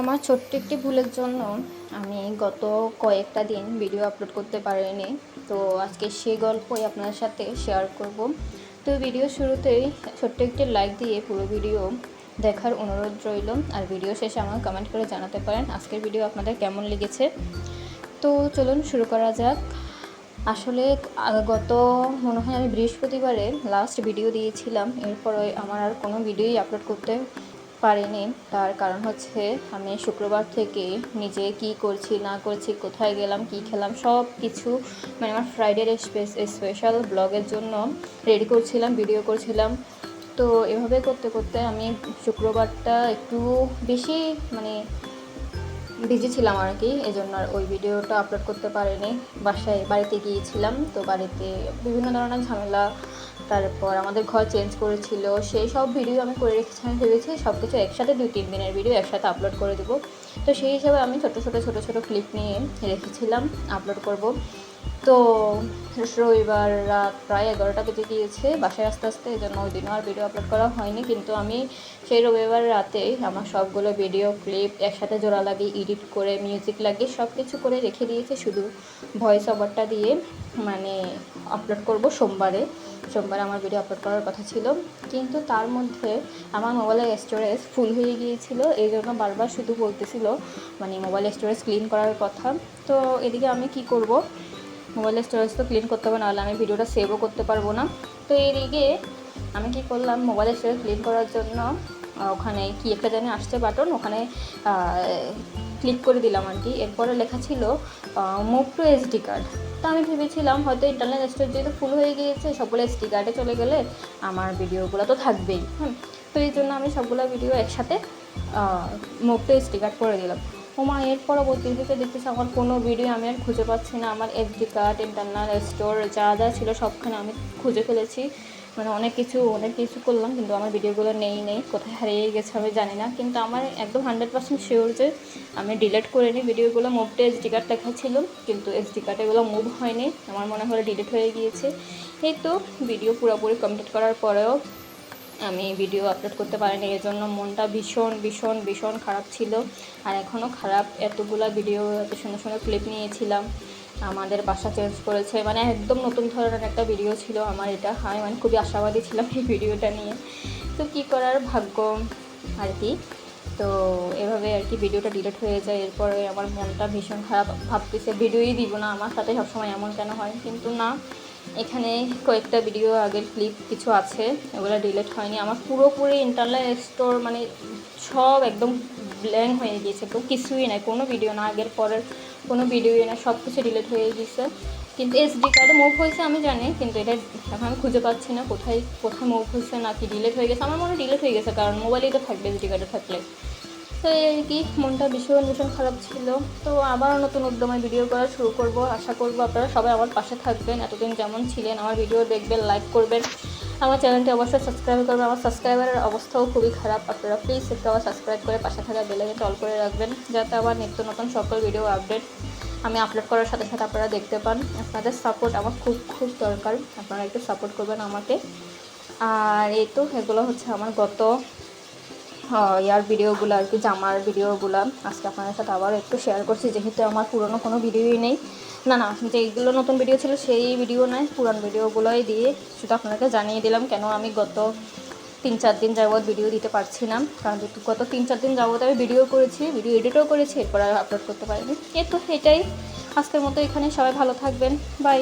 আমার ছোট্ট একটি ভুলের জন্য আমি গত কয়েকটা দিন ভিডিও আপলোড করতে পারিনি। তো আজকে সেই গল্পই আপনার সাথে শেয়ার করব। তো ভিডিও শুরুতেই ছোট্ট একটি লাইক দিয়ে পুরো ভিডিও দেখার অনুরোধ রইল। আর ভিডিও শেষে আমার কমেন্ট করে জানাতে পারেন আজকের ভিডিও আপনাদের কেমন লেগেছে। তো চলুন শুরু করা যাক। আসলে গত, মনে হয় আমি বৃহস্পতিবারে লাস্ট ভিডিও দিয়েছিলাম। এরপরে আমার আর কোনো ভিডিওই আপলোড করতে পারিনি। তার কারণ হচ্ছে আমি শুক্রবার থেকে নিজে কি করছি, না করছি, কোথায় গেলাম, কি খেলাম সব কিছু মানে আমার ফ্রাইডের স্পেশাল ব্লগের জন্য রেডি করছিলাম ভিডিও করছিলাম। তো এভাবে করতে করতে আমি শুক্রবারটা একটু বেশি মানে বিজি ছিলাম আর কি এই জন্য আর ওই ভিডিওটা আপলোড করতে পারিনি। বাসায়, বাড়িতে গিয়েছিলাম, তো বাড়িতে বিভিন্ন ধরনের ঝামেলা, তারপর আমাদের ঘর চেঞ্জ করেছিল, সেই সব ভিডিও আমি করে রেখেছি, আমি ভেবেছি সব কিছু একসাথে, দুই তিন দিনের ভিডিও একসাথে আপলোড করে দেবো। তো সেই হিসাবে আমি ছোটো ছোটো ছোটো ছোটো ক্লিপ নিয়ে রেখেছিলাম আপলোড করব। তো রবিবার রাত প্রায় এগারোটা বেজে গিয়েছে। বাসায় আস্তে আস্তে এই জন্য ওই দিনও আর ভিডিও আপলোড করা হয়নি। কিন্তু আমি সেই রবিবার রাতে আমার সবগুলো ভিডিও ক্লিপ একসাথে জোড়া লাগিয়ে এডিট করে মিউজিক লাগিয়ে সব কিছু করে রেখে দিয়েছি। শুধু ভয়েস ওভারটা দিয়ে মানে আপলোড করব সোমবারে। সোমবারে আমার ভিডিও আপলোড করার কথা ছিল। কিন্তু তার মধ্যে আমার মোবাইলের স্টোরেজ ফুল হয়ে গিয়েছিল। এই জন্য বারবার শুধু বলতেছিল মানে মোবাইল স্টোরেজ ক্লিন করার কথা। তো এদিকে আমি কি করব? মোবাইলের স্টোরেজ তো ক্লিন করতে হবে, নাহলে আমি ভিডিওটা সেভও করতে পারব না। তো এদিকে আমি কি করলাম মোবাইলের স্টোরেজ ক্লিন করার জন্য ওখানে কি একটা জানি আসছে বাটন ওখানে ক্লিক করে দিলাম আর কি। এরপরে লেখা ছিল মুভ টু এসডি কার্ড তো আমি ভেবেছিলাম হয়তো ইন্টারনাল স্টোরেজ যেহেতু ফুল হয়ে গিয়েছে, সবগুলো এসডি কার্ডে চলে গেলে আমার ভিডিওগুলো তো থাকবেই। হ্যাঁ তো এই জন্য আমি সবগুলো ভিডিও একসাথে মুভ টু এসডি কার্ড করে দিলাম। ওমা, এর পরবর্তীতে দেখতেছি আমার কোনো ভিডিও আমি আর খুঁজে পাচ্ছি না। আমার এসডি কার্ড ইন্টারনাল স্টোর যা যা ছিল সবখানে আমি খুঁজে ফেলেছি। মানে অনেক কিছু অনেক কিছু করলাম, কিন্তু আমার ভিডিওগুলো নেই নেই, কোথায় হারিয়ে গেছে আমি জানি না। কিন্তু আমার একদম হান্ড্রেড পার্সেন্ট শিওর যে আমি ডিলিট করে নিই ভিডিওগুলো মুভটা এসডি কার্ড লেখা ছিল, কিন্তু এসডি কার্ড এগুলো মুভ হয়নি। আমার মনে হলো ডিলিট হয়ে গিয়েছে। এই তো ভিডিও পুরোপুরি কমপ্লিট করার পরেও আমি ভিডিও আপলোড করতে পারিনি এর জন্য মনটা ভীষণ ভীষণ ভীষণ খারাপ ছিল। আর এখনও খারাপ, এতগুলা ভিডিও এত সুন্দর সুন্দর ক্লিপ নিয়েছিলাম। আমাদের বাসা চেঞ্জ করেছে মানে একদম নতুন ধরনের একটা ভিডিও ছিল আমার এটা। আমি মানে খুবই আশাবাদী ছিলাম এই ভিডিওটা নিয়ে। তো কী করার ভাগ্য আর কি? তো এভাবে আর কি ভিডিওটা ডিলিট হয়ে যায়, এরপরে আমার মনটা ভীষণ খারাপ। ভাবতেছে ভিডিওই দিব না আমার সাথে সবসময় এমন কেন হয়? কিন্তু না এখানে কয়েকটা ভিডিও আগের ক্লিপ কিছু আছে ওগুলো ডিলিট হয়নি। আমার পুরোপুরি ইন্টারনাল স্টোর মানে সব একদম ব্ল্যাঙ্ক হয়ে গিয়েছে, তো কিছুই নাই। কোনো ভিডিও না, আগের, পরের কোনো ভিডিওই না সব কিছু ডিলিট হয়ে গিয়েছে। কিন্তু এসডি কার্ডে মুভ হয়েছে আমি জানি, কিন্তু এটা এখন আমি খুঁজে পাচ্ছি না, কোথায় কোথায় মুভ হয়েছে নাকি ডিলিট হয়ে গেছে। আমার মনে ডিলেট হয়ে গেছে, কারণ মোবাইলেই তো থাকবে এসডি কার্ডে থাকলে। তো এই কি, মনটা ভীষণ ভীষণ খারাপ ছিল। তো আবার নতুন উদ্যমে ভিডিও করা শুরু করব। আশা করব আপনারা সবাই আমার পাশে থাকবেন। এতদিন যেমন ছিলেন, আমার ভিডিও দেখবেন লাইক করবেন। আমার চ্যানেলটি অবশ্যই সাবস্ক্রাইব করবেন। আমার সাবস্ক্রাইবারের অবস্থাও খুবই খারাপ। আপনারা প্লিজ একটু আবার সাবস্ক্রাইব করে পাশে থাকা বেলাইকনটা অল করে রাখবেন, যাতে আবার নিত্য নতুন সকল ভিডিও আপডেট আমি আপলোড করার সাথে সাথে আপনারা দেখতে পান। আপনাদের সাপোর্ট আমার খুব খুব দরকার। আপনারা একটু সাপোর্ট করবেন আমাকে। আর এই তো, এগুলো হচ্ছে আমার গত ইয়ার ভিডিওগুলো আর কি, জামার ভিডিওগুলো আজকে আপনাদের সাথে আবার একটু শেয়ার করছি, যেহেতু আমার পুরনো কোনো ভিডিওই নেই। না না যেগুলো নতুন ভিডিও ছিল সেই ভিডিও নয়, পুরান ভিডিওগুলোই দিয়ে শুধু আপনাকে জানিয়ে দিলাম কেন আমি গত তিন চার দিন যাবৎ ভিডিও দিতে পারছি না। কারণ গত তিন চার দিন যাবৎ আমি ভিডিও করেছি, ভিডিও এডিটও করেছি, এরপর আর আপলোড করতে পারিনি। এ তো এটাই। আজকের মতো এখানে সবাই ভালো থাকবেন। বাই